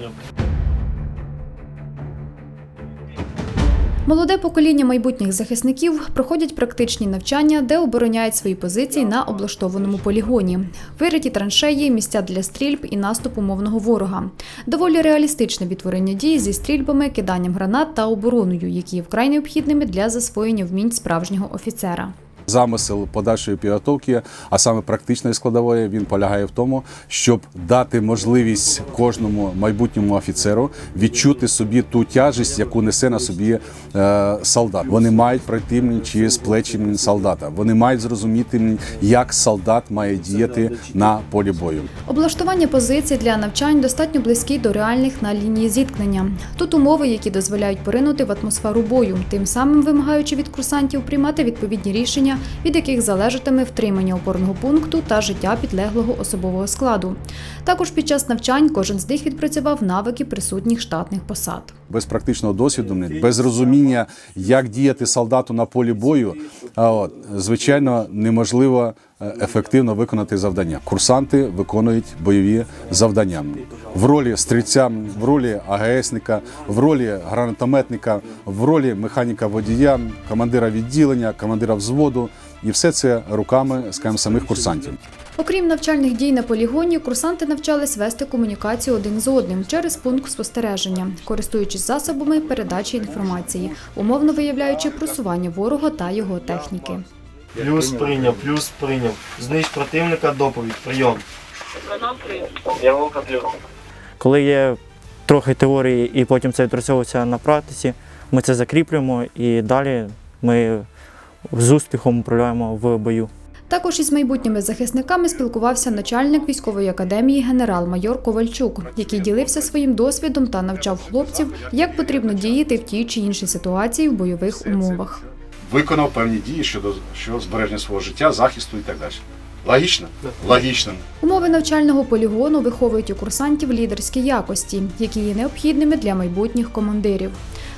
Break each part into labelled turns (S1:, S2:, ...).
S1: Поняв.
S2: Молоде покоління майбутніх захисників проходять практичні навчання, де обороняють свої позиції на облаштованому полігоні. Вириті траншеї, місця для стрільб і наступу мовного ворога. Доволі реалістичне відтворення дій зі стрільбами, киданням гранат та обороною, які є вкрай необхідними для засвоєння вмінь справжнього офіцера.
S3: Замисел подальшої підготовки, а саме практичної складової, він полягає в тому, щоб дати можливість кожному майбутньому офіцеру відчути собі ту тяжість, яку несе на собі е, солдат. Вони мають пройти м, через плечі солдата. Вони мають зрозуміти, як солдат має діяти на полі бою.
S2: Облаштування позицій для навчань достатньо близькі до реальних на лінії зіткнення. Тут умови, які дозволяють поринути в атмосферу бою, тим самим вимагаючи від курсантів приймати відповідні рішення, від яких залежатиме втримання опорного пункту та життя підлеглого особового складу. Також під час навчань кожен з них відпрацював навики присутніх штатних посад.
S3: без практичного досвіду, без розуміння, як діяти солдату на полі бою, а звичайно, неможливо ефективно виконати завдання. Курсанти виконують бойові завдання в ролі стрільця, в ролі АГСника, в ролі гранатометника, в ролі механіка водія, командира відділення, командира взводу. І все це руками скажімо, самих курсантів.
S2: Окрім навчальних дій на полігоні, курсанти навчались вести комунікацію один з одним через пункт спостереження, користуючись засобами передачі інформації, умовно виявляючи просування ворога та його техніки.
S1: Плюс прийняв, плюс прийняв. Знищ противника, доповідь, прийом. Я вовка плюс.
S4: Коли є трохи теорії і потім це відпрацьовується на практиці, ми це закріплюємо і далі ми з успіхом управляємо в бою.
S2: Також із майбутніми захисниками спілкувався начальник військової академії генерал-майор Ковальчук, який ділився своїм досвідом та навчав хлопців, як потрібно діяти в тій чи іншій ситуації в бойових умовах.
S3: Виконав певні дії щодо, щодо збереження свого життя, захисту і так далі. Логічно? Логічно.
S2: Умови навчального полігону виховують у курсантів лідерські якості, які є необхідними для майбутніх командирів.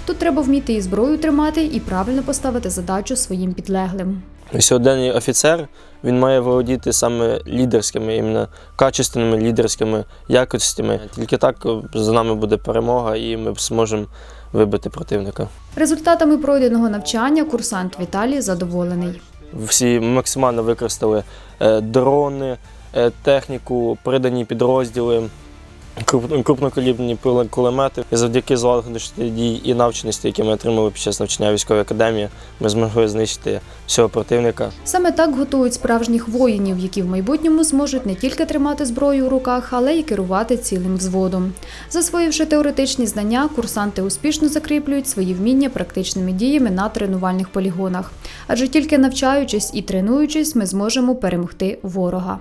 S2: Тут треба вміти і зброю тримати, і правильно поставити задачу своїм підлеглим.
S5: Сьогоденний офіцер він має володіти саме лідерськими, іменно качественними лідерськими якостями. Тільки так за нами буде перемога, і ми зможемо вибити противника.
S2: Результатами пройденого навчання курсант Віталій задоволений.
S5: Всі максимально використали е, дрони, е, техніку, придані підрозділи, крупнокалібні кулемети. І завдяки злагодженості дій і навченості, які ми отримали під час навчання військової академії, ми змогли знищити всього противника.
S2: Саме так готують справжніх воїнів, які в майбутньому зможуть не тільки тримати зброю у руках, але й керувати цілим взводом. Засвоївши теоретичні знання, курсанти успішно закріплюють свої вміння практичними діями на тренувальних полігонах. Адже тільки навчаючись і тренуючись, ми зможемо перемогти ворога.